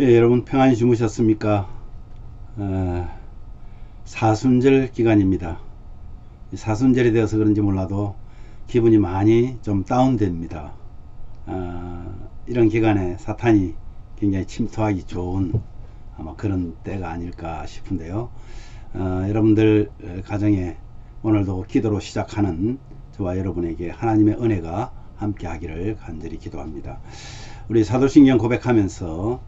예, 여러분 평안히 주무셨습니까? 어, 사순절 기간입니다. 이 사순절이 되어서 그런지 몰라도 기분이 많이 좀 다운됩니다. 어, 이런 기간에 사탄이 굉장히 침투하기 좋은 아마 그런 때가 아닐까 싶은데요. 어, 여러분들 어, 가정에 오늘도 기도로 시작하는 저와 여러분에게 하나님의 은혜가 함께 하기를 간절히 기도합니다. 우리 사도신경 고백하면서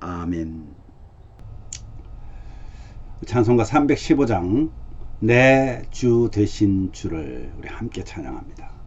아멘. 찬송가 315장 내 주 되신 주를 우리 함께 찬양합니다.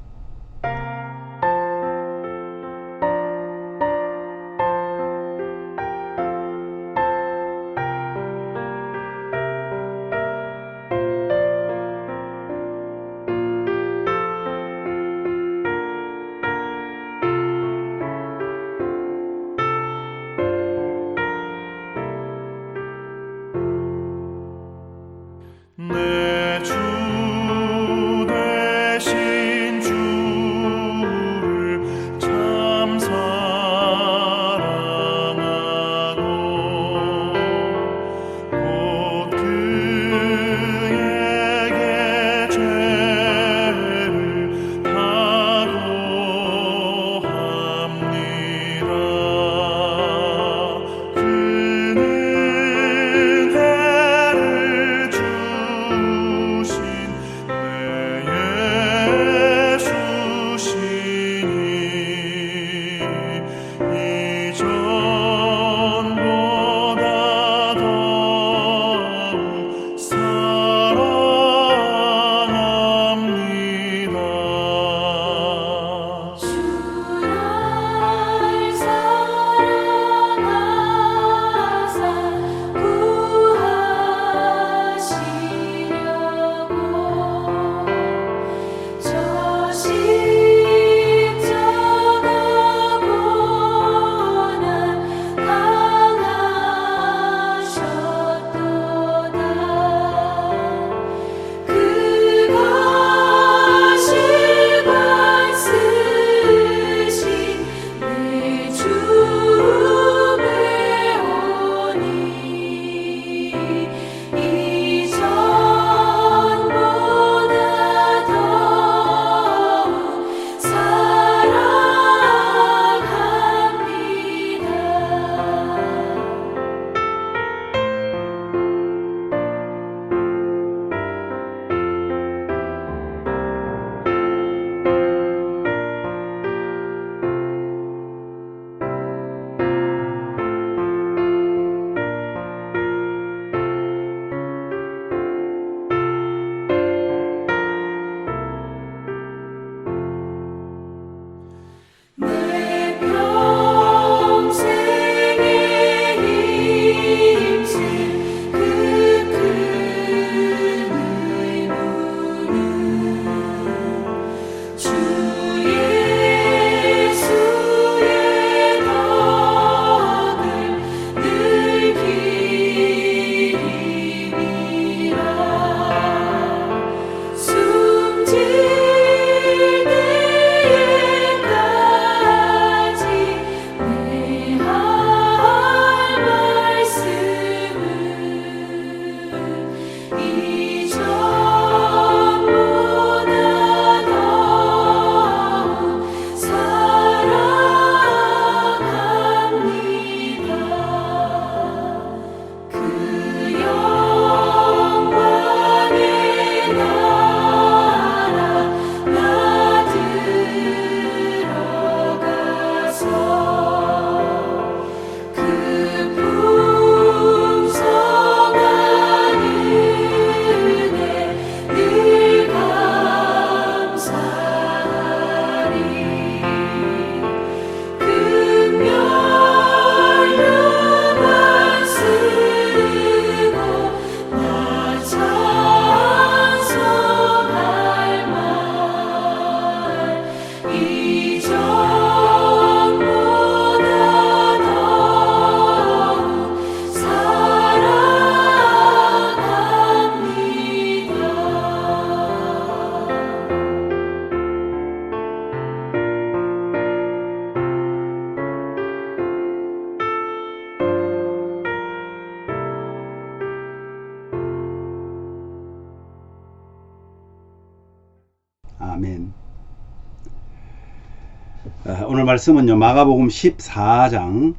오늘 말씀은요 마가복음 14장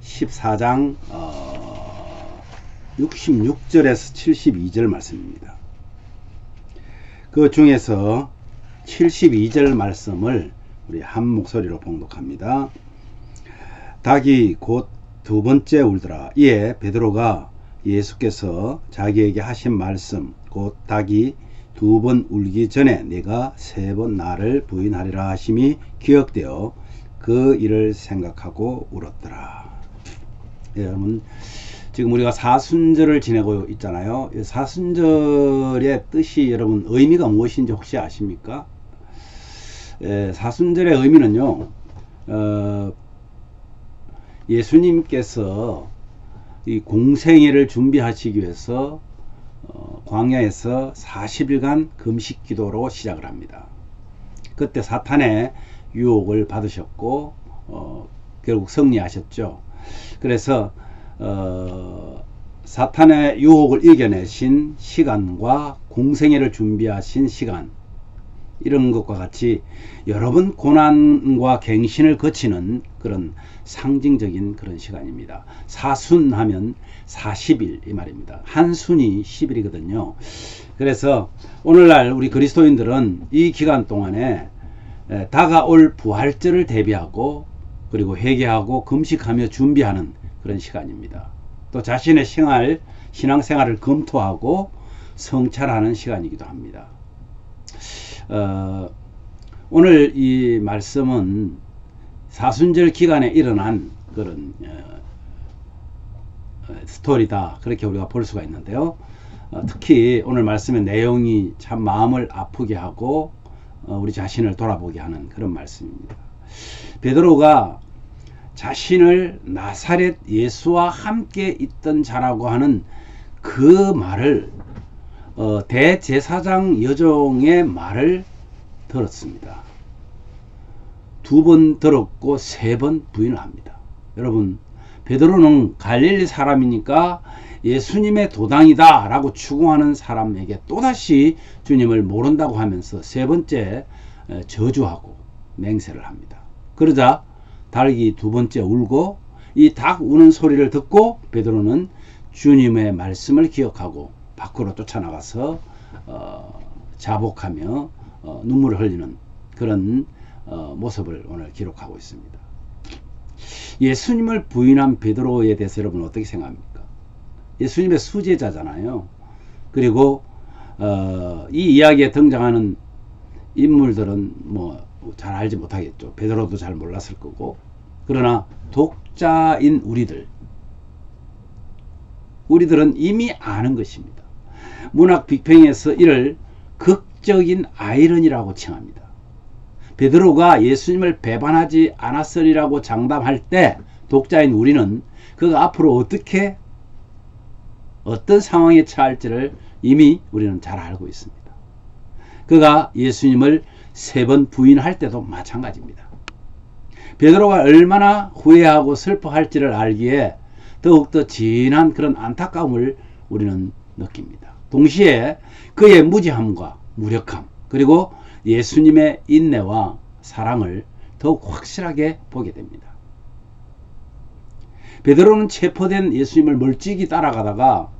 14장 어, 66절에서 72절 말씀입니다. 그 중에서 72절 말씀을 우리 한 목소리로 봉독합니다. 닭이 곧 두 번째 울더라. 이에 베드로가 예수께서 자기에게 하신 말씀 곧 닭이 두 번 울기 전에 내가 세 번 나를 부인하리라 하심이 기억되어 그 일을 생각하고 울었더라. 예, 여러분 지금 우리가 사순절을 지내고 있잖아요. 이 사순절의 뜻이 여러분 의미가 무엇인지 혹시 아십니까? 예, 사순절의 의미는요. 어, 예수님께서 이 공생애를 준비하시기 위해서 어, 광야에서 40일간 금식 기도로 시작을 합니다. 그때 사탄의 유혹을 받으셨고 어, 결국 승리하셨죠. 그래서 어, 사탄의 유혹을 이겨내신 시간과 공생애를 준비하신 시간 이런 것과 같이 여러 번 고난과 갱신을 거치는 그런 상징적인 그런 시간입니다. 사순하면 40일 이 말입니다. 한 순이 10일이거든요. 그래서 오늘날 우리 그리스도인들은 이 기간 동안에 에, 다가올 부활절을 대비하고 그리고 회개하고 금식하며 준비하는 그런 시간입니다. 또 자신의 생활, 신앙생활을 검토하고 성찰하는 시간이기도 합니다. 어, 오늘 이 말씀은 사순절 기간에 일어난 그런 어, 어, 스토리다 그렇게 우리가 볼 수가 있는데요. 어, 특히 오늘 말씀의 내용이 참 마음을 아프게 하고 어, 우리 자신을 돌아보게 하는 그런 말씀입니다. 베드로가 자신을 나사렛 예수와 함께 있던 자라고 하는 그 말을 어, 대제사장 여종의 말을 들었습니다. 두 번 들었고 세 번 부인을 합니다. 여러분 베드로는 갈릴리 사람이니까 예수님의 도당이다 라고 추궁하는 사람에게 또다시 주님을 모른다고 하면서 세 번째 저주하고 맹세를 합니다. 그러자 닭이 두 번째 울고 이 닭 우는 소리를 듣고 베드로는 주님의 말씀을 기억하고 밖으로 쫓아나가서 어, 자복하며 어, 눈물을 흘리는 그런 어, 모습을 오늘 기록하고 있습니다. 예수님을 부인한 베드로에 대해서 여러분 어떻게 생각합니까? 예수님의 수제자잖아요. 그리고 어, 이 이야기에 등장하는 인물들은 뭐 잘 알지 못하겠죠. 베드로도 잘 몰랐을 거고. 그러나 독자인 우리들, 우리들은 이미 아는 것입니다. 문학 빅팽에서 이를 극적인 아이러니라고 칭합니다. 베드로가 예수님을 배반하지 않았으리라고 장담할 때 독자인 우리는 그가 앞으로 어떻게 어떤 상황에 처할지를 이미 우리는 잘 알고 있습니다. 그가 예수님을 세 번 부인할 때도 마찬가지입니다. 베드로가 얼마나 후회하고 슬퍼할지를 알기에 더욱더 진한 그런 안타까움을 우리는 느낍니다. 동시에 그의 무지함과 무력함 그리고 예수님의 인내와 사랑을 더욱 확실하게 보게 됩니다. 베드로는 체포된 예수님을 멀찍이 따라가다가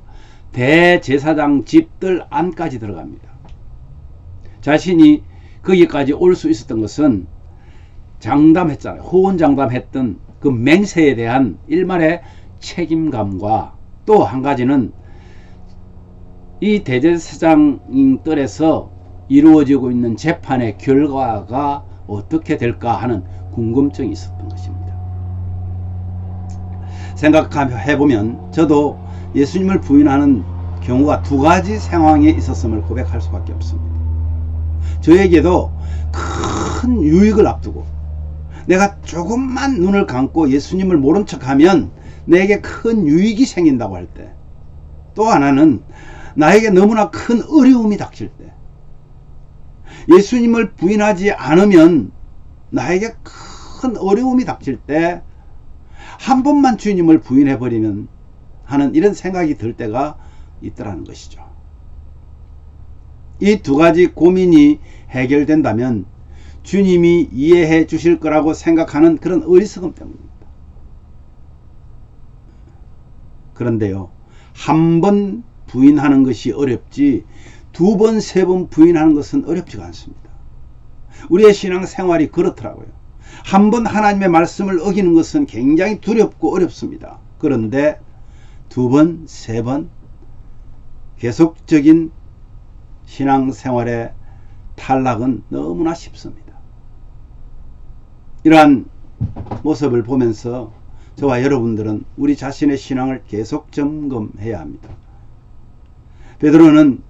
대제사장 집들 안까지 들어갑니다. 자신이 거기까지 올 수 있었던 것은 장담했잖아요. 호언장담했던 그 맹세에 대한 일말의 책임감과 또 한 가지는 이 대제사장들에서 이루어지고 있는 재판의 결과가 어떻게 될까 하는 궁금증이 있었던 것입니다. 생각해보면 저도 예수님을 부인하는 경우가 두 가지 상황에 있었음을 고백할 수밖에 없습니다. 저에게도 큰 유익을 앞두고 내가 조금만 눈을 감고 예수님을 모른 척하면 내게 큰 유익이 생긴다고 할 때, 또 하나는 나에게 너무나 큰 어려움이 닥칠 때, 예수님을 부인하지 않으면 나에게 큰 어려움이 닥칠 때, 한 번만 주님을 부인해 버리면 하는 이런 생각이 들 때가 있더라는 것이죠. 이 두 가지 고민이 해결된다면 주님이 이해해 주실 거라고 생각하는 그런 어리석음 때문입니다. 그런데요, 한 번 부인하는 것이 어렵지 두 번, 세 번 부인하는 것은 어렵지가 않습니다. 우리의 신앙 생활이 그렇더라고요. 한 번 하나님의 말씀을 어기는 것은 굉장히 두렵고 어렵습니다. 그런데 두 번, 세 번 계속적인 신앙 생활의 탈락은 너무나 쉽습니다. 이러한 모습을 보면서 저와 여러분들은 우리 자신의 신앙을 계속 점검해야 합니다. 베드로는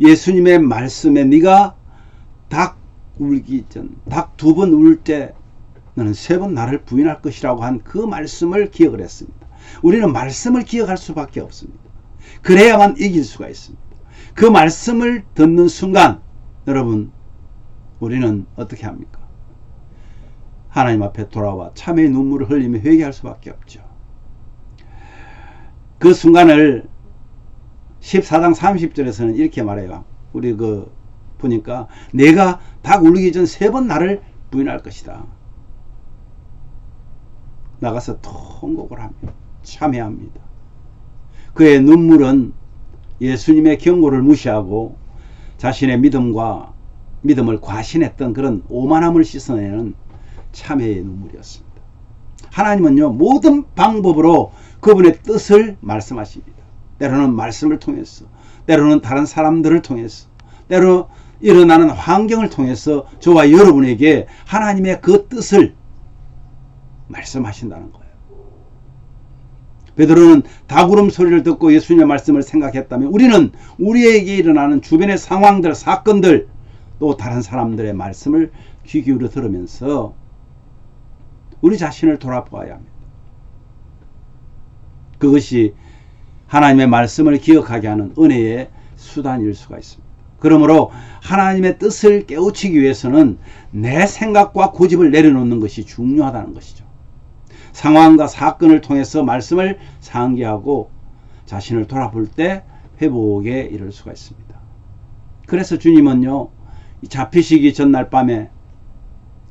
예수님의 말씀에 네가 닭 울기 전, 닭 두 번 울 때 너는 세 번 나를 부인할 것이라고 한 그 말씀을 기억을 했습니다. 우리는 말씀을 기억할 수밖에 없습니다. 그래야만 이길 수가 있습니다. 그 말씀을 듣는 순간 여러분 우리는 어떻게 합니까? 하나님 앞에 돌아와 참의 눈물을 흘리며 회개할 수밖에 없죠. 그 순간을 14장 30절에서는 이렇게 말해요. 우리 그 보니까 내가 닭 울리기 전 세 번 나를 부인할 것이다. 나가서 통곡을 하며 참회합니다. 그의 눈물은 예수님의 경고를 무시하고 자신의 믿음과 믿음을 과신했던 그런 오만함을 씻어내는 참회의 눈물이었습니다. 하나님은요, 모든 방법으로 그분의 뜻을 말씀하십니다. 때로는 말씀을 통해서, 때로는 다른 사람들을 통해서, 때로 일어나는 환경을 통해서 저와 여러분에게 하나님의 그 뜻을 말씀하신다는 거예요. 베드로는 다구름 소리를 듣고 예수님의 말씀을 생각했다면 우리는 우리에게 일어나는 주변의 상황들, 사건들, 또 다른 사람들의 말씀을 귀 기울여 들으면서 우리 자신을 돌아보아야 합니다. 그것이 하나님의 말씀을 기억하게 하는 은혜의 수단일 수가 있습니다. 그러므로 하나님의 뜻을 깨우치기 위해서는 내 생각과 고집을 내려놓는 것이 중요하다는 것이죠. 상황과 사건을 통해서 말씀을 상기하고 자신을 돌아볼 때 회복에 이를 수가 있습니다. 그래서 주님은요, 잡히시기 전날 밤에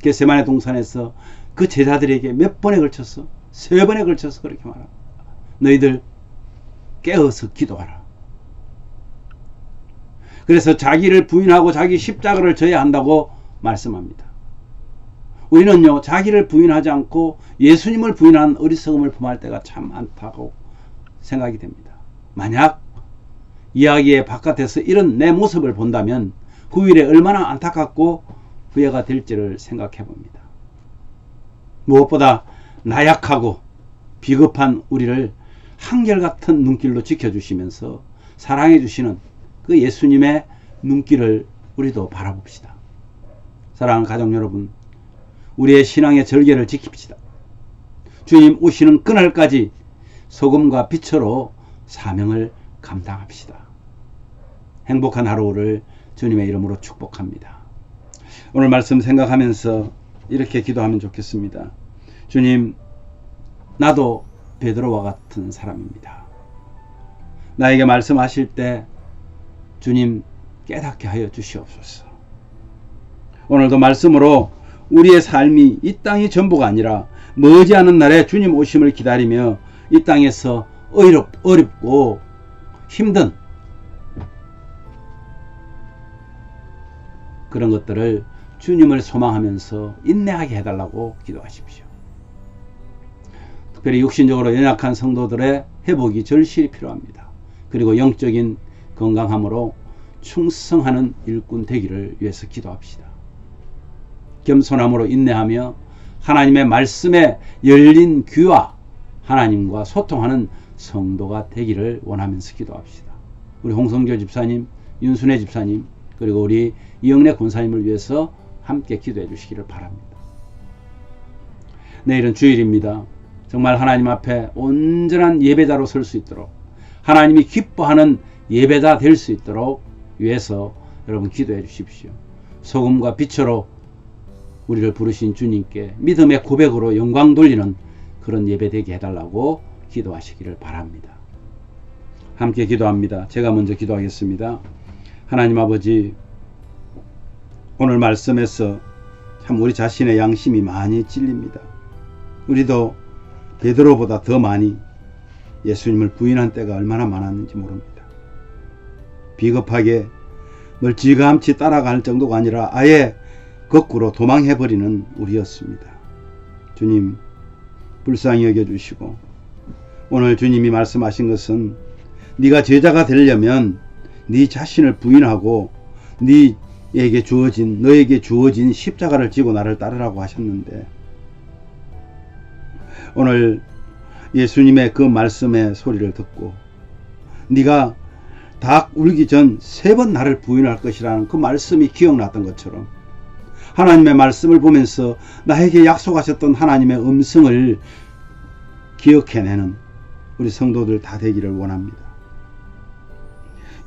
게세만의 동산에서 그 제자들에게 몇 번에 걸쳐서 세 번에 걸쳐서 그렇게 말합니다. 너희들 깨어서 기도하라. 그래서 자기를 부인하고 자기 십자가를 져야 한다고 말씀합니다. 우리는요, 자기를 부인하지 않고 예수님을 부인한 어리석음을 범할 때가 참 많다고 생각이 됩니다. 만약 이야기의 바깥에서 이런 내 모습을 본다면 그 일에 얼마나 안타깝고 후회가 될지를 생각해 봅니다. 무엇보다 나약하고 비겁한 우리를 한결같은 눈길로 지켜주시면서 사랑해 주시는 그 예수님의 눈길을 우리도 바라봅시다. 사랑하는 가족 여러분, 우리의 신앙의 절개를 지킵시다. 주님 오시는 그날까지 소금과 빛으로 사명을 감당합시다. 행복한 하루를 주님의 이름으로 축복합니다. 오늘 말씀 생각하면서 이렇게 기도하면 좋겠습니다. 주님, 나도 베드로와 같은 사람입니다. 나에게 말씀하실 때 주님 깨닫게 하여 주시옵소서. 오늘도 말씀으로 우리의 삶이 이 땅이 전부가 아니라 머지않은 날에 주님 오심을 기다리며 이 땅에서 어렵, 어렵고 힘든 그런 것들을 주님을 소망하면서 인내하게 해달라고 기도하십시오. 특별히 육신적으로 연약한 성도들의 회복이 절실히 필요합니다. 그리고 영적인 건강함으로 충성하는 일꾼 되기를 위해서 기도합시다. 겸손함으로 인내하며 하나님의 말씀에 열린 귀와 하나님과 소통하는 성도가 되기를 원하면서 기도합시다. 우리 홍성교 집사님, 윤순혜 집사님, 그리고 우리 이영래 권사님을 위해서 함께 기도해 주시기를 바랍니다. 내일은 주일입니다. 정말 하나님 앞에 온전한 예배자로 설 수 있도록 하나님이 기뻐하는 예배자 될 수 있도록 위해서 여러분 기도해 주십시오. 소금과 빛으로 우리를 부르신 주님께 믿음의 고백으로 영광 돌리는 그런 예배 되게 해달라고 기도하시기를 바랍니다. 함께 기도합니다. 제가 먼저 기도하겠습니다. 하나님 아버지, 오늘 말씀에서 참 우리 자신의 양심이 많이 찔립니다. 우리도 베드로보다 더 많이 예수님을 부인한 때가 얼마나 많았는지 모릅니다. 비겁하게 멀찌감치 따라갈 정도가 아니라 아예 거꾸로 도망해버리는 우리였습니다. 주님 불쌍히 여겨주시고 오늘 주님이 말씀하신 것은 네가 제자가 되려면 네 자신을 부인하고 네에게 주어진 너에게 주어진 십자가를 지고 나를 따르라고 하셨는데 오늘 예수님의 그 말씀의 소리를 듣고 네가 닭 울기 전 세 번 나를 부인할 것이라는 그 말씀이 기억났던 것처럼 하나님의 말씀을 보면서 나에게 약속하셨던 하나님의 음성을 기억해내는 우리 성도들 다 되기를 원합니다.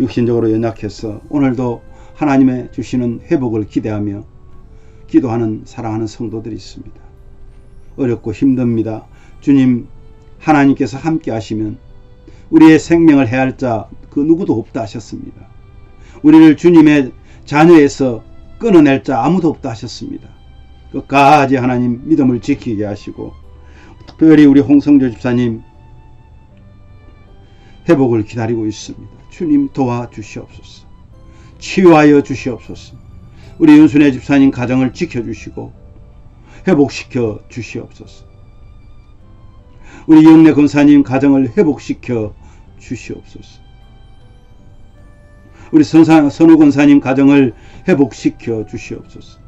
육신적으로 연약해서 오늘도 하나님의 주시는 회복을 기대하며 기도하는 사랑하는 성도들이 있습니다. 어렵고 힘듭니다. 주님 하나님께서 함께 하시면 우리의 생명을 해할 자 그 누구도 없다 하셨습니다. 우리를 주님의 자녀에서 끊어낼 자 아무도 없다 하셨습니다. 끝까지 하나님 믿음을 지키게 하시고 특별히 우리 홍성조 집사님 회복을 기다리고 있습니다. 주님 도와주시옵소서. 치유하여 주시옵소서. 우리 윤순애 집사님 가정을 지켜주시고 회복시켜 주시옵소서. 우리 영래 권사님 가정을 회복시켜 주시옵소서. 우리 선사, 선우 권사님 가정을 회복시켜 주시옵소서.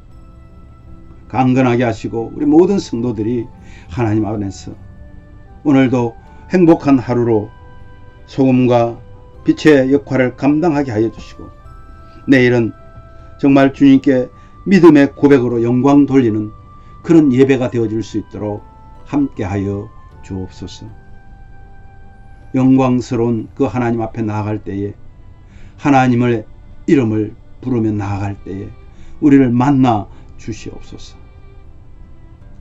강건하게 하시고 우리 모든 성도들이 하나님 안에서 오늘도 행복한 하루로 소금과 빛의 역할을 감당하게 하여 주시고 내일은 정말 주님께 믿음의 고백으로 영광 돌리는 그런 예배가 되어질 수 있도록 함께 하여 주옵소서. 영광스러운 그 하나님 앞에 나아갈 때에 하나님의 이름을 부르며 나아갈 때에 우리를 만나 주시옵소서.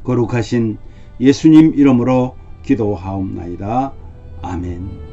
거룩하신 예수님 이름으로 기도하옵나이다. 아멘.